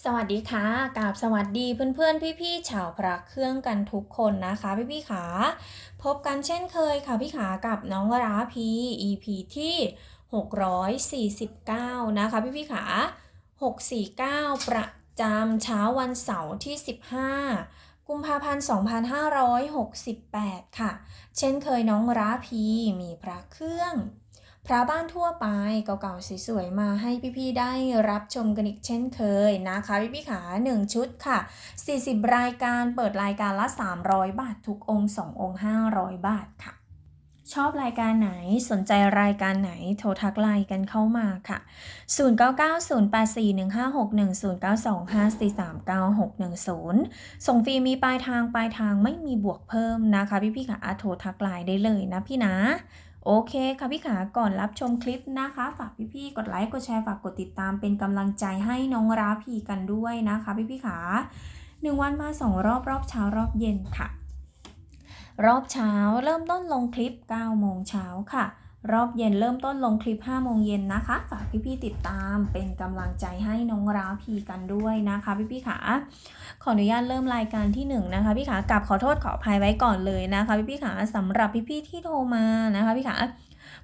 สวัสดีค่ะกราบสวัสดีเพื่อนๆ พี่ๆชาวพระเครื่องกันทุกคนนะคะ พี่ๆขาพบกันเช่นเคยค่ะพี่ขากับน้องราพี EP ที่ 649 นะคะ พี่ๆขา649 ประจำเช้าวันเสาร์ที่ 15กุมภาพันธ์2568 ค่ะ เช่นเคยน้องราพีมีพระเครื่อง พระบ้านทั่วไปเก่าๆสวยๆมาให้พี่ๆได้รับชมกันอีกเช่นเคยนะคะพี่ๆขา1 ชุดค่ะ 40 รายการเปิดรายการละ 300 บาททุกองค์ 2 องค์ 500 บาทค่ะชอบรายการไหนสนใจรายการไหนโทรทักไลน์กันเข้ามาค่ะ 09908415610925439610 ส่งฟรีมีปลายทางปลายทางไม่มีบวกเพิ่มนะคะ พี่ๆขาโทรทักไลน์ได้เลยนะพี่นะ โอเคค่ะพี่ขาก่อนรับชมคลิปนะคะ ฝากพี่ๆกดไลค์กดแชร์ฝากกดติดตามเป็นกำลังใจให้น้องราพีกันด้วยนะคะ พี่ๆขาหนึ่งวันมาสองรอบรอบเช้ารอบเย็นค่ะ รอบเช้าเริ่มต้นลงคลิป9โมงเช้าค่ะ รอบเย็นเริ่มต้นลงคลิป5โมงเย็นนะคะ ฝากพี่ๆติดตามเป็นกำลังใจให้น้องราพีกันด้วยนะคะ พี่ๆขาขออนุญาตเริ่มรายการที่ 1นงนะคะ พี่ขากลับขอโทษขออภัยไว้ก่อนเลยนะคะ พี่พี่ขาสำหรับพี่พี่ๆที่โทรมานะคะพี่ขา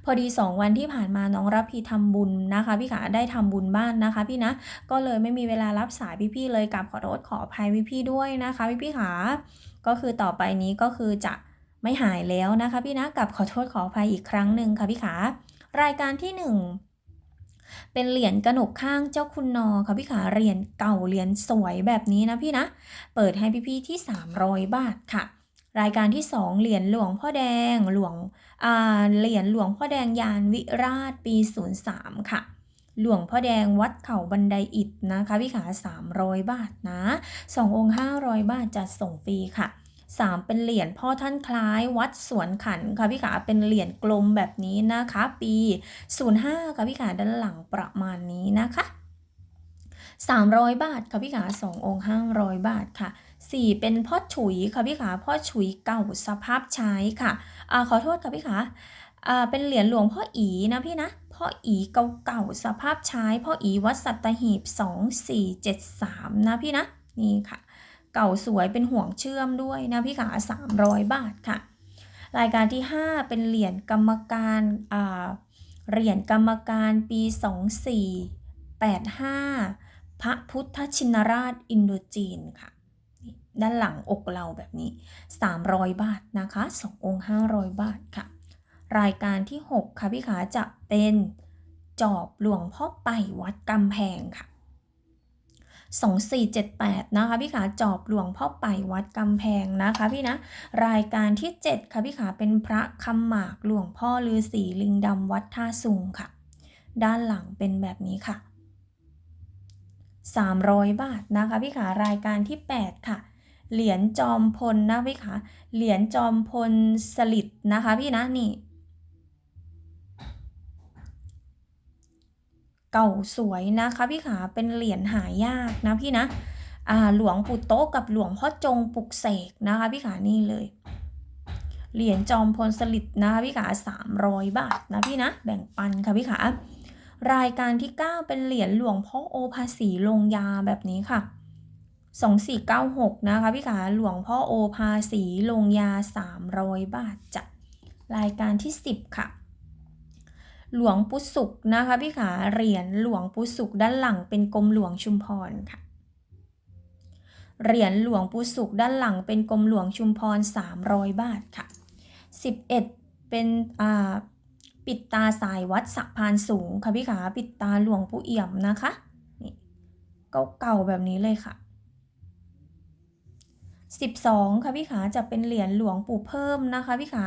พอดี 2 วันที่ผ่านมาน้องรับพี่ทำบุญนะคะ พี่ขาได้ทำบุญบ้านนะคะ พี่นะก็เลยไม่มีเวลารับสายพี่พี่ๆเลยกลับขอโทษขออภัยพี่พี่ๆด้วยนะคะ พี่พี่ขาก็คือต่อไปนี้ก็คือจะ ไม่หายแล้วนะคะพี่นะกับขอโทษขออภัยอีกครั้งหนึ่งค่ะพี่ขารายการที่ 1 เป็นเหรียญกระหนกข้างเจ้าคุณนอค่ะพี่ขาเหรียญเก่าเหรียญสวยแบบนี้นะพี่นะ เปิดให้พี่ๆที่ 300 บาทค่ะ รายการที่ 2 เหรียญหลวงพ่อแดงหลวงอ่าเหรียญหลวงพ่อแดงยานวิราชปี 03 ค่ะหลวงพ่อแดงวัดเขาบันไดอิฐนะคะพี่ขา300 บาทนะ 2 องค์ 500 บาทจัดส่งฟรีค่ะ 3 เป็นเหรียญพ่อท่านคล้ายวัดสวนขันค่ะพี่ขาเป็นเหรียญกลมแบบนี้นะคะ ปี 05ค่ะพี่ขาด้านหลังประมาณนี้นะคะ 300 บาทค่ะพี่ขา2องค์500 บาทค่ะ4เป็นพ่อฉุยค่ะพี่ขาพ่อฉุยเก่าสภาพใช้ค่ะอ่าขอโทษค่ะพี่ขาอ่าเป็นเหรียญหลวงพ่ออีนะพี่นะพ่ออีเก่าๆสภาพใช้พ่ออีวัดสัตหีบ 2473 นะพี่นะนี่ค่ะ เก่าสวยเป็นห่วงเชื่อมด้วยนะพี่ขา300 บาทค่ะ รายการที่ 5 เป็นเหรียญกรรมการอ่าเหรียญกรรมการปี 2485 พระพุทธชินราชอินโดจีนค่ะ ด้านหลังอกเราแบบนี้ 300 บาทนะคะ2องค์ 500 บาทค่ะ รายการที่ 6 ค่ะพี่ขาจะเป็นจอบหลวงพ่อไปวัดกำแพงค่ะ 2478 นะคะพี่ขาจอบหลวงพ่อไปวัดกำแพงนะคะพี่นะ รายการที่ 7 ค่ะพี่ขาเป็นพระคำหมากหลวงพ่อฤาษีลิงดำวัดท่าสุงค่ะ ด้านหลังเป็นแบบนี้ค่ะ 300 บาทนะคะพี่ขารายการที่ 8 ค่ะเหรียญจอมพลนะพี่ขาเหรียญจอมพลสลิดนะคะพี่นะนี่ เก่าสวยนะคะพี่ขาเป็นเหรียญหายากนะพี่นะอ่าหลวงปู่โต๊ะกับหลวงพ่อจงปลุกเสกนะคะพี่ขานี่เลย เหรียญจอมพลสลิดนะคะพี่ขา300 บาทนะพี่นะแบ่งปันค่ะพี่ขารายการที่ 9 เป็นเหรียญหลวงพ่อโอภาษีลงยาแบบนี้ค่ะ2496นะคะพี่ขาหลวงพ่อโอภาษีลงยา 300 บาทจ้ะรายการที่ 10 ค่ะ หลวงปุสุกนะคะพี่ขาเหรียญหลวงปุสุกด้านหลังเป็นกรมหลวงชุมพรค่ะเหรียญหลวงปุสุกด้านหลังเป็นกรมหลวงชุมพร 300 บาทค่ะ 11 เป็นอ่าปิดตาสายวัดสะพานสูงค่ะพี่ขาปิดตาหลวงปู่เอี่ยมนะคะนี่เก่าๆแบบนี้เลยค่ะ 12 ค่ะพี่ขาจะเป็นเหรียญหลวงปู่เพิ่มนะคะพี่ขา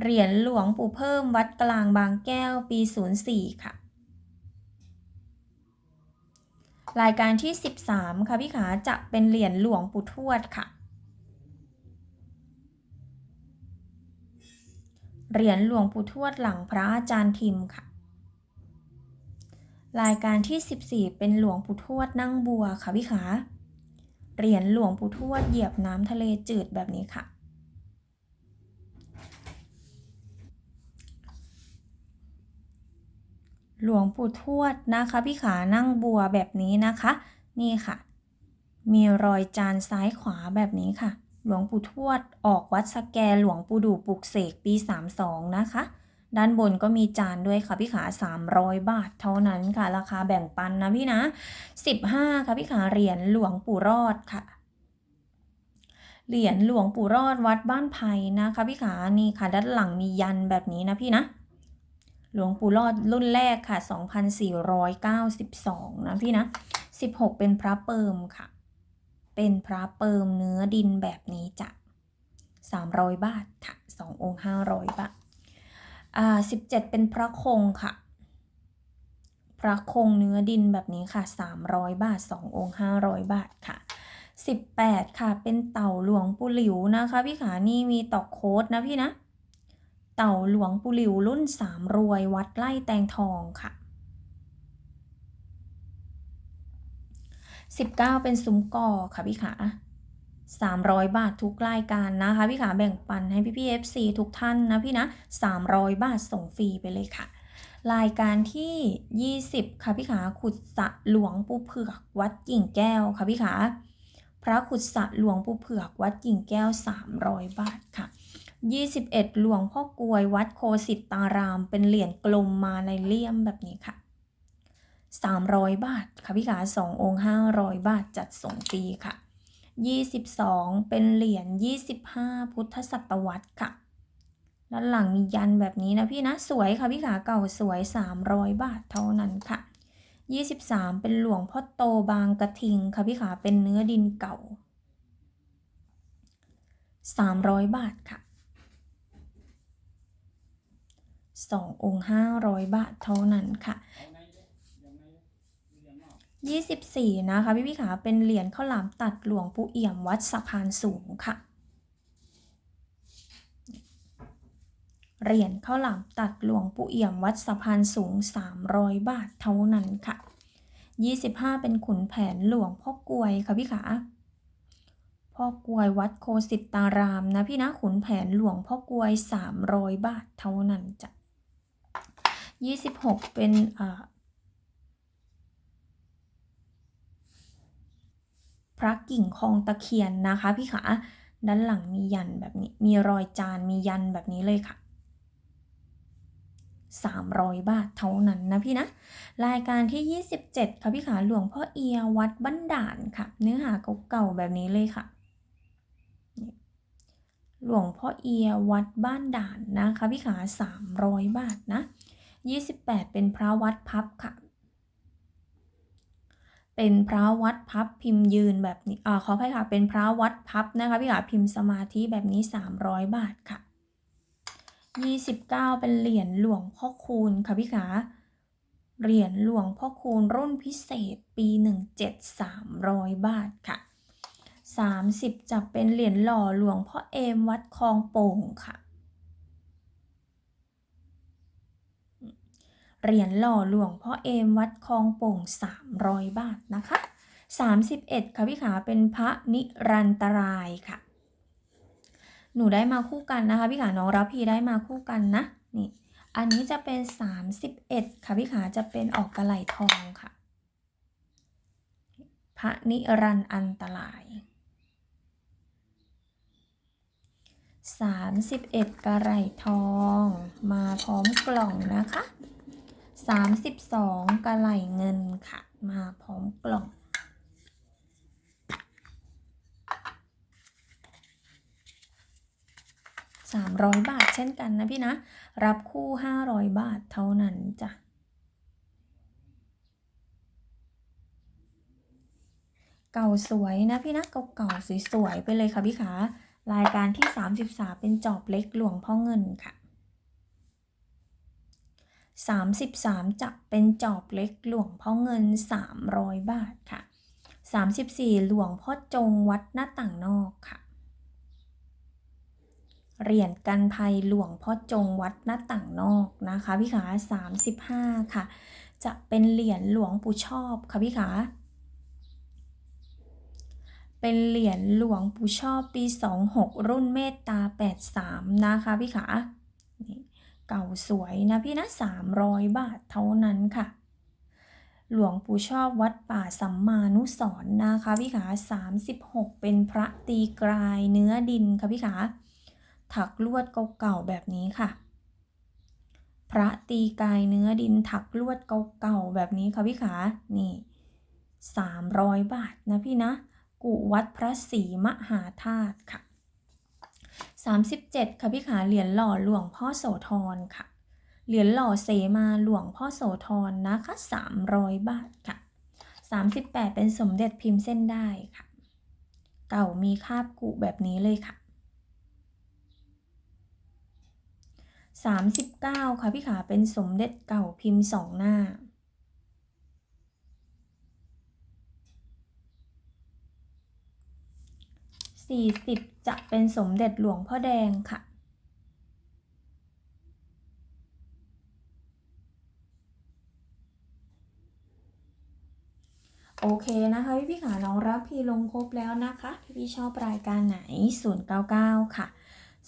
เหรียญหลวงปู่เพิ่มวัดกลางบางแก้วปี 04 ค่ะ รายการที่ 13 ค่ะพี่ขาจะเป็นเหรียญหลวงปู่ทวดค่ะ เหรียญหลวงปู่ทวดหลังพระอาจารย์ทิมค่ะ รายการที่ 14 เป็นหลวงปู่ทวดนั่งบัวค่ะพี่ขาเหรียญหลวงปู่ทวดเหยียบน้ำทะเลจืดแบบนี้ค่ะ หลวงปู่ทวดนะคะ พี่ขานั่งบัวแบบนี้นะคะ นี่ค่ะ มีรอยจานซ้ายขวาแบบนี้ค่ะ หลวงปู่ทวดออกวัดสแกหลวงปู่ดูปลุกเสกปี 32 นะคะ ด้านบนก็มีจานด้วยค่ะพี่ขา 300 บาทเท่านั้นค่ะ ราคาแบ่งปันนะพี่นะ 15 ค่ะพี่ขาเหรียญหลวงปู่รอดค่ะเหรียญหลวงปู่รอดวัดบ้านไผ่นะคะพี่ขานี่ค่ะ ด้านหลังมียันแบบนี้นะพี่นะ หลวงปู่รอดรุ่นแรกค่ะ 2492 นะพี่นะ 16 เป็นพระเปิมค่ะ เป็นพระเปิมเนื้อดินแบบนี้จ้ะ300 บาทค่ะ 2 องค์ 500 บาท อ่า 17 เป็นพระคงค่ะ พระคงเนื้อดินแบบนี้ค่ะ 300 บาท 2 องค์ 500 บาทค่ะ18 ค่ะ เป็นเต่าหลวงปู่หลิวนะคะ พี่ขานี่มีตอกโค้ดนะพี่นะ เต่าหลวงปู่หลิวรุ่น3รวยวัดไล่แตงทองค่ะ 19 เป็นซุ้มก่อค่ะพี่ขา300 บาททุกรายการนะคะ พี่ขาแบ่งปันให้พี่พี่ FC ทุกท่านนะพี่นะ 300 บาทส่งฟรีไปเลยค่ะ รายการที่ 20 ค่ะพี่ขาขุดสระหลวงปู่เผือกวัดกิ่งแก้วค่ะพี่ขาพระขุดสระหลวงปู่เผือกวัดกิ่งแก้ว 300 บาทค่ะ 21 หลวงพ่อกลวยวัดโคสิตตาราม เป็นเหรียญกลมมาในเลี่ยมแบบนี้ค่ะ 300 บาทค่ะพี่ขา2องค์ 500 บาทจัดส่งฟรีค่ะ 22 เป็นเหรียญ25 พุทธศตวรรษค่ะด้านหลังมียันแบบนี้นะพี่นะสวยค่ะพี่ขาเก่าสวย 300 บาทเท่านั้นค่ะ 23 เป็นหลวงพ่อโตบางกระทิงค่ะพี่ขาเป็นเนื้อดินเก่า 300 บาทค่ะ 2 องค์ 500 บาทเท่านั้นค่ะ 24 นะคะ พี่พี่ขาเป็นเหรียญข้าวหลามตัดหลวงปู่เอี่ยมวัดสะพานสูงค่ะ เหรียญข้าวหลามตัดหลวงปู่เอี่ยมวัดสะพานสูง 300 บาทเท่านั้นค่ะ 25 เป็นขุนแผนหลวงพ่อกลวยค่ะพี่ขาพ่อกลวยวัดโคสิตารามนะพี่นะขุนแผนหลวงพ่อกลวย 300 บาทเท่านั้นจ้ะ 26เป็นอ่าพระกิ่งคองตะเคียนนะคะพี่ขาด้านหลังมียันแบบนี้ มีรอยจานมียันแบบนี้เลยค่ะ 300 บาทเท่านั้นนะพี่นะ รายการที่ 27 ค่ะพี่ขาหลวงพ่อเอียวัดบ้านด่านค่ะ เนื้อหาเก่าๆแบบนี้เลยค่ะ หลวงพ่อเอียวัดบ้านด่านนะคะพี่ขา300 บาทนะ 28 เป็นพระวัดพับค่ะ เป็นพระวัดพับพิมพ์ยืนแบบนี้อ่าขออภัยค่ะ เป็นพระวัดพับนะคะพี่ขาพิมพ์สมาธิแบบนี้ 300 บาทค่ะ 29 เป็นเหรียญหลวงพ่อคูณค่ะพี่ขาเหรียญหลวงพ่อคูณรุ่นพิเศษปี 17 300 บาทค่ะ 30 จะเป็นเหรียญหล่อหลวงพ่อเอมวัดคลองโป่งค่ะ เหรียญหล่อหลวงพ่อเอมวัดคลองโป่ง 300 บาทนะคะ 31 ค่ะพี่ขาเป็นพระนิรันตรายค่ะ หนูได้มาคู่กันนะคะพี่ขาน้องรับพีได้มาคู่กันนะนี่อันนี้จะเป็น 31 ค่ะพี่ขาจะเป็นออกกระไหลทองค่ะ พระนิรันต์อันตราย 31 กระไหลทองมาพร้อมกล่องนะคะ 32 กระไหลเงินค่ะ มาพร้อมกล่อง 300 บาทเช่นกันนะพี่นะ รับคู่ 500 บาทเท่านั้นจ้ะเก่าสวยนะพี่นะเก่าๆสวยๆไปเลยค่ะพี่ขา รายการที่ 33 เป็นจอบเล็กหลวงพ่อเงินค่ะ 33จะเป็นจอบเล็กหลวงพ่อเงิน 300 บาทค่ะ 34 หลวงพ่อจงวัดหน้าต่างนอกค่ะ เหรียญกันภัยหลวงพ่อจงวัดหน้าต่างนอกนะคะพี่ขา35 ค่ะ จะเป็นเหรียญหลวงปู่ชอบค่ะพี่ขาเป็นเหรียญหลวงปู่ชอบปี 26 รุ่นเมตตา 83 นะคะพี่ขา เก่าสวยนะพี่นะ300 บาทเท่านั้นค่ะ หลวงปู่ชอบวัดป่าสัมมานุสรณ์นะคะพี่ขา36 เป็นพระตีกรายเนื้อดินค่ะพี่ขาถักลวดเก่าๆแบบนี้ค่ะ พระตีกายเนื้อดินถักลวดเก่าๆแบบนี้ค่ะพี่ขานี่300 บาทนะพี่นะ กุวัดพระศรีมหาธาตุค่ะ 37 ค่ะพี่ขาเหรียญหล่อหลวงพ่อโสธรค่ะ เหรียญหล่อเสมาหลวงพ่อโสธรนะคะ 300 บาทค่ะ 38 เป็นสมเด็จพิมพ์เส้นได้ค่ะ เก่ามีคาบกุแบบนี้เลยค่ะ 39 ค่ะพี่ขาเป็นสมเด็จเก่าพิมพ์สองหน้า 40 จะเป็นสมเด็จหลวงพ่อแดงค่ะ โอเคนะคะ พี่พี่ขาน้องรับพี่ลงครบแล้วนะคะ พี่พี่ชอบรายการไหน 099 ค่ะ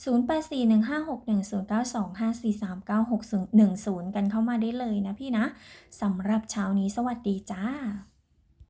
084156109254396010 กันเข้ามาได้เลยนะพี่นะสำหรับเช้านี้สวัสดีจ้า